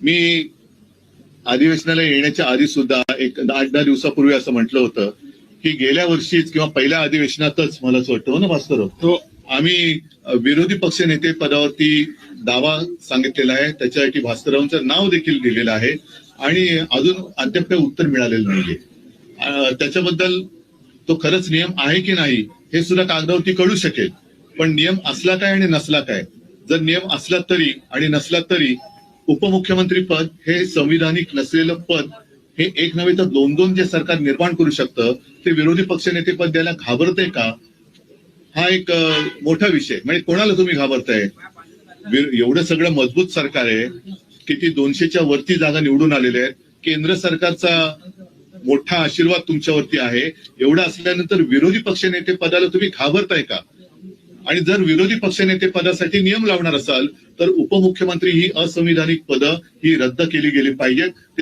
मी अधिवेशनाला येण्याच्या आधी सुद्धा एक आठ दहा दिवसापूर्वी असं म्हटलं होतं की गेल्या वर्षीच किंवा पहिल्या अधिवेशनातच मला असं वाटतं हो ना भास्कर हो. आम्ही विरोधी पक्ष नेते पदावरती दावा सांगितलेला आहे. त्याच्यासाठी भास्कररावांचं नाव देखील दिलेलं आहे. आणि अजून अद्याप काही उत्तर मिळालेलं नाहीये. त्याच्याबद्दल तो खरंच नियम आहे की नाही हे सुद्धा कागदावरती कळू शकेल. पण नियम असला काय आणि नसला काय जर नियम असला तरी आणि नसला तरी उपमुख्यमंत्री पद हे संविधानिक नसलेलं पद हे एक नव्हे तर दोन दोन जे सरकार निर्माण करू शकतं ते विरोधी पक्षनेते पद द्यायला घाबरते का? हा एक मोठा विषय. म्हणजे कोणाला तुम्ही घाबरताय? एवढं सगळं मजबूत सरकार आहे किती दोनशेच्या वरती जागा निवडून आलेल्या आहेत. केंद्र सरकारचा मोठा आशीर्वाद तुमच्यावरती आहे. एवढं असल्यानंतर विरोधी पक्षनेते पदाला तुम्ही घाबरताय का? आणि जर विरोधी पक्षनेते पदासाठी नियम लावणार असाल तर उपमुख्यमंत्री ही असंविधानिक पदं ही रद्द केली गेली पाहिजेत.